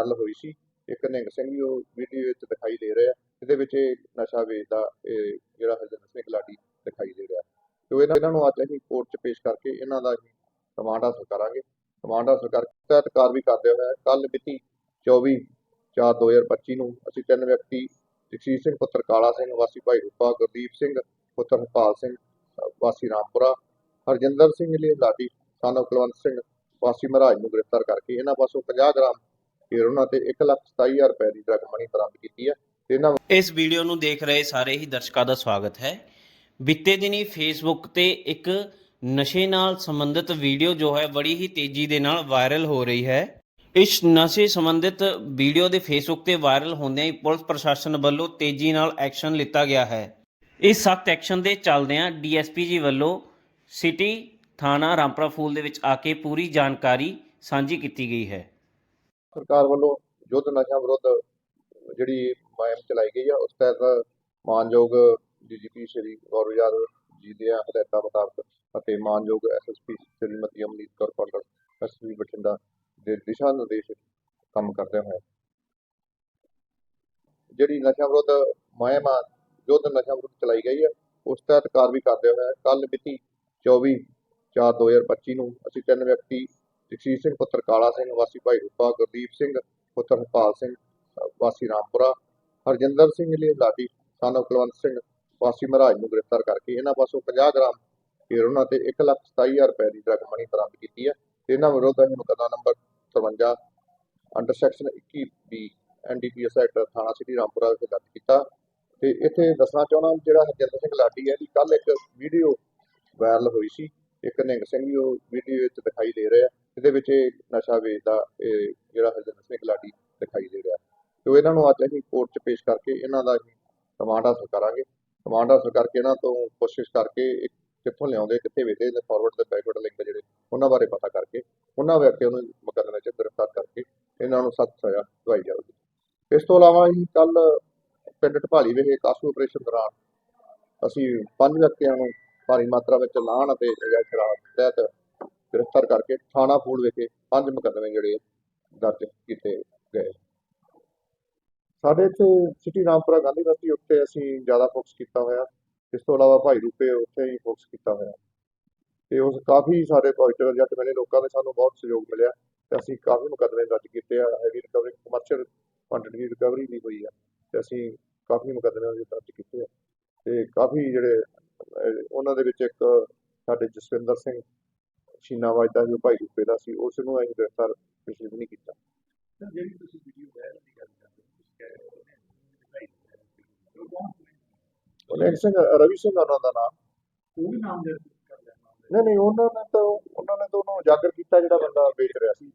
ਗੱਲ ਹੋਈ ਸੀ। ਇੱਕ ਨਿਹੰਗ ਸਿੰਘ ਵੀ ਉਹ ਵੀਡੀਓ ਵਿੱਚ ਦਿਖਾਈ ਦੇ ਰਿਹਾ। ਇਹਦੇ ਵਿੱਚ ਇਹ ਨਸ਼ਾ ਵੇਚਦਾ ਜਿਹੜਾ ਹਰਜਿੰਦਰ ਸਿੰਘ ਲਾਡੀ ਦਿਖਾਈ ਦੇ ਰਿਹਾ। ਤੇ ਇਹਨਾਂ ਨੂੰ ਅੱਜ ਅਸੀਂ ਕੋਰਟ 'ਚ ਪੇਸ਼ ਕਰਕੇ ਇਹਨਾਂ ਦਾ ਅਸੀਂ ਰਿਮਾਂਡ ਹਾਸਲ ਕਰਾਂਗੇ। ਰਿਮਾਂਡ ਹਾਸਲ ਕਰਕੇ ਤਹਿਤ ਕਾਰਵਾਈ ਕਰਦੇ ਹੋਏ ਕੱਲ ਮਿਤੀ 24 4 2025 ਨੂੰ ਅਸੀਂ ਤਿੰਨ ਵਿਅਕਤੀ, ਜਗਸੀਰ ਸਿੰਘ ਪੁੱਤਰ, ਕਾਲਾ ਸਿੰਘ, ਵਾਸੀ ਭਾਈ ਰੂਪਾ, ਗੁਰਦੀਪ ਸਿੰਘ, ਪੁੱਤਰ ਹਰਪਾਲ ਸਿੰਘ, ਵਾਸੀ ਰਾਮਪੁਰਾ, ਹਰਜਿੰਦਰ ਸਿੰਘ ਲਈ ਲਾਡੀ, ਸਾਨੂੰ ਕੁਲਵੰਤ ਸਿੰਘ, ਵਾਸੀ ਮਹਾਰਾਜ ਨੂੰ ਗ੍ਰਿਫਤਾਰ ਕਰਕੇ ਇਹਨਾਂ ਪਾਸੋਂ 50 ਗ੍ਰਾਮ ਹੈਰੋਇਨ ਅਤੇ 127000 ਰੁਪਏ ਦੀ ਡਰਗ ਮਨੀ ਬਰਾਮਦ ਕੀਤੀ ਹੈ ਤੇ ਇਹਨਾਂ ਇਸ ਵੀਡੀਓ ਨੂੰ ਦੇਖ ਰਹੇ ਸਾਰੇ ਹੀ ਦਰਸ਼ਕਾਂ ਦਾ ਸਵਾਗਤ ਹੈ। ਬੀਤੇ ਦਿਨੀ ਫੇਸਬੁੱਕ ਤੇ ਇੱਕ ਨਸ਼ੇ ਨਾਲ ਸੰਬੰਧਿਤ ਵੀਡੀਓ ਜੋ ਹੈ ਬੜੀ ਹੀ ਤੇਜ਼ੀ ਦੇ ਨਾਲ ਵਾਇਰਲ ਹੋ ਰਹੀ ਹੈ। ਇਸ ਨਸ਼ੇ ਸੰਬੰਧਿਤ ਵੀਡੀਓ ਦੇ ਫੇਸਬੁੱਕ ਤੇ ਵਾਇਰਲ ਹੁੰਦਿਆਂ ਹੀ ਪੁਲਿਸ ਪ੍ਰਸ਼ਾਸਨ ਵੱਲੋਂ ਤੇਜ਼ੀ ਨਾਲ ਐਕਸ਼ਨ ਲਿੱਤਾ ਗਿਆ ਹੈ। ਇਸ ਸਖਤ ਐਕਸ਼ਨ ਦੇ ਚੱਲਦਿਆਂ ਡੀਐਸਪੀ ਜੀ ਵੱਲੋਂ ਸਿਟੀ ਥਾਣਾ ਰਾਮਪਰਾ ਫੂਲ ਦੇ ਵਿੱਚ ਆ ਕੇ ਪੂਰੀ ਜਾਣਕਾਰੀ ਸਾਂਝੀ ਕੀਤੀ ਗਈ ਹੈ। ਸਰਕਾਰ ਵੱਲੋਂ ਯੁੱਧ ਨਸ਼ਾ ਵਿਰੁੱਧ ਜਿਹੜੀ ਮੁਹਿੰਮ ਚਲਾਈ ਗਈ ਆ, ਉਸ ਤਹਿਤ ਮਾਨਯੋਗ ਡੀਜੀਪੀ ਸ਼੍ਰੀ ਗੌਰਵ ਯਾਦਵ ਜੀ ਦੀਆਂ ਹਦਾਇਤਾਂ ਮੁਤਾਬਕ ਅਤੇ ਮਾਨਯੋਗ ਐਸਐਸਪੀ ਸ਼੍ਰੀਮਤੀ ਅਮਨੀਤ ਕੌਰ ਕੌਂਡਲ ਐਸਪੀ ਬਠਿੰਡਾ ਦੇ ਦਿਸ਼ਾ ਨਿਰਦੇਸ਼ ਕੰਮ ਕਰਦੇ ਹੋਏ। ਜਿਹੜੀ ਨਸ਼ਾ ਵਿਰੁੱਧ ਮੁਹਿੰਮ ਆ, ਯੁੱਧ ਨਸ਼ਾ ਵਿਰੁੱਧ ਚਲਾਈ ਗਈ ਆ, ਉਸ ਤਹਿਤ ਕਾਰਵਾਈ ਕਰਦੇ ਹੋਏ ਕੱਲ ਮਿਤੀ 24 4 2025 ਨੂੰ ਅਸੀਂ ਤਿੰਨ ਵਿਅਕਤੀ ਜਗਸੀਰ ਸਿੰਘ, ਪੁੱਤਰ ਕਾਲਾ ਸਿੰਘ, ਵਾਸੀ ਭਾਈ ਰੂਪਾ, ਗੁਰਦੀਪ ਸਿੰਘ, ਪੁੱਤਰ ਹਰਪਾਲ ਸਿੰਘ, ਵਾਸੀ ਰਾਮਪੁਰਾ, ਹਰਜਿੰਦਰ ਸਿੰਘ ਲਈ ਲਾਡੀ ਸਾਨੂੰ ਕੁਲਵੰਤ ਸਿੰਘ, ਵਾਸੀ ਮਹਾਰਾਜ ਨੂੰ ਗ੍ਰਿਫਤਾਰ ਕਰਕੇ ਇਹਨਾਂ ਪਾਸੋਂ 50 ਗ੍ਰਾਮ ਹੈਰੋਇਨ ਅਤੇ 127000 ਰੁਪਏ ਦੀ ਡਰਗ ਮਨੀ ਬਰਾਮਦ ਕੀਤੀ ਹੈ ਤੇ ਇਹਨਾਂ ਵਿਰੁੱਧ ਮੁਕੱਦਮਾ number 53 under section 21 B NDPS act ਥਾਣਾ ਸਿਟੀ ਰਾਮਪੁਰਾ ਵਿਖੇ ਦਰਜ ਕੀਤਾ ਤੇ ਇੱਥੇ ਦੱਸਣਾ ਚਾਹੁੰਦਾ ਜਿਹੜਾ ਹਰਜਿੰਦਰ ਸਿੰਘ ਲਾਡੀ ਹੈ ਦੀ ਕੱਲ ਇੱਕ ਵੀਡੀਓ ਵਾਇਰਲ ਹੋਈ ਸੀ, ਇੱਕ ਨਿੰਗ ਸਿੰਘ ਵੀ ਉਹ ਵੀਡੀਓ ਵਿੱਚ ਦਿਖਾਈ ਦੇ ਰਿਹਾ। ਇਹਦੇ ਵਿੱਚ ਇਹ ਨਸ਼ਾ ਵੇਚਦਾ, ਇਹ ਜਿਹੜਾ ਹਰਜਿੰਦਰ ਸਿੰਘ ਲਾਡੀ ਦਿਖਾਈ ਦੇ ਰਿਹਾ। ਤੇ ਇਹਨਾਂ ਨੂੰ ਅੱਜ ਅਸੀਂ ਕੋਰਟ 'ਚ ਪੇਸ਼ ਕਰਕੇ ਇਹਨਾਂ ਦਾ ਅਸੀਂ ਰਿਮਾਂਡ ਹਾਸਲ ਕਰਾਂਗੇ। ਰਿਮਾਂਡ ਹਾਸਲ ਕਰਕੇ ਇਹਨਾਂ ਤੋਂ ਕੋਸ਼ਿਸ਼ ਕਰਕੇ ਕਿੱਥੋਂ ਲਿਆਉਂਦੇ, ਕਿੱਥੇ ਵੇਚਦੇ ਨੇ ਫਾਰਵਰਡ ਤੇ ਬੈਕਵਰਡ ਲਿੰਕ ਜਿਹੜੇ, ਉਹਨਾਂ ਬਾਰੇ ਪਤਾ ਕਰਕੇ, ਉਹਨਾਂ ਵਿਅਕਤੀਆਂ ਨੂੰ ਮੁਕੱਦਮੇ 'ਚ ਗ੍ਰਿਫਤਾਰ ਕਰਕੇ ਇਹਨਾਂ ਨੂੰ ਸਖਤ ਸਜ਼ਾ ਦਵਾਈ ਜਾਊਗੀ। ਇਸ ਤੋਂ ਇਲਾਵਾ ਅਸੀਂ ਕੱਲ ਪਿੰਡ ਢਪਾਲੀ ਵਿਖੇ ਕਾਸੂ ਆਪਰੇਸ਼ਨ ਦੌਰਾਨ ਅਸੀਂ ਪੰਜ ਵਿਅਕਤੀਆਂ ਨੂੰ ਭਾਰੀ ਮਾਤਰਾ ਵਿੱਚ ਲਾਹਣ ਅਤੇ ਸ਼ਰਾਬ ਤਹਿਤ ਗ੍ਰਿਫਤਾਰ ਕਰਕੇ ਥਾਣਾ ਫੂਲ ਵਿਖੇ ਪੰਜ ਮੁਕੱਦਮੇ ਜਿਹੜੇ ਦਰਜ ਕੀਤੇ ਗਏ। ਸਾਡੇ ਇੱਥੇ ਸਿਟੀ ਰਾਮਪੁਰਾ ਗਾਂਧੀ ਬਸਤੀ ਉੱਤੇ ਅਸੀਂ ਜ਼ਿਆਦਾ ਫੋਕਸ ਕੀਤਾ ਹੋਇਆ। ਇਸ ਤੋਂ ਇਲਾਵਾ ਭਾਈ ਰੂਪੇ ਉੱਥੇ ਹੀ ਫੋਕਸ ਕੀਤਾ ਹੋਇਆ। ਤੇ ਉਸ ਕਾਫੀ ਸਾਰੇ ਪੋਜ਼ਿਟਿਵ ਰਿਜ਼ਲਟ ਮਿਲੇ, ਲੋਕਾਂ ਨੇ ਸਾਨੂੰ ਬਹੁਤ ਸਹਿਯੋਗ ਮਿਲਿਆ ਤੇ ਅਸੀਂ ਕਾਫੀ ਮੁਕੱਦਮੇ ਦਰਜ ਕੀਤੇ ਆ। ਹੈਵੀ ਰਿਕਵਰੀ ਕਮਰਸ਼ੀਅਲ ਕੁਆਂਟੀਟੀ ਦੀ ਰਿਕਵਰੀ ਵੀ ਹੋਈ ਆ ਤੇ ਅਸੀਂ ਕਾਫੀ ਮੁਕੱਦਮੇ ਦਰਜ ਕੀਤੇ ਆ। ਤੇ ਕਾਫੀ ਜਿਹੜੇ ਉਹਨਾਂ ਦੇ ਵਿੱਚ ਇੱਕ ਸਾਡੇ ਜਸਵਿੰਦਰ ਸਿੰਘ ਛੀਨਾ ਵਜਦਾ ਜੋ ਭਾਈ ਰੂਪੇ ਦਾ ਸੀ ਉਸ ਨੂੰ ਅਸੀਂ ਗ੍ਰਿਫਤਾਰ ਪਿਛਲੇ ਦਿਨੀ ਕੀਤਾ। ਜਿਹੜੀ ਤੁਸੀਂ ਵੀਡੀਓ ਵਾਇਰਲ ਦੀ ਗੱਲ ਕਰਦੇ ਹੋ ਉਹਨੇ ਸਿੰਘ ਰਵੀ ਸਿੰਘ ਦਾ ਨਾਮ। ਦੇ ਨਹੀਂ ਨਹੀਂ ਉਹਨਾਂ ਨੇ ਤਾਂ ਉਹਨਾਂ ਨੇ ਤਾਂ ਉਹਨੂੰ ਉਜਾਗਰ ਕੀਤਾ ਜਿਹੜਾ ਬੰਦਾ ਵੇਚ ਰਿਹਾ ਸੀ।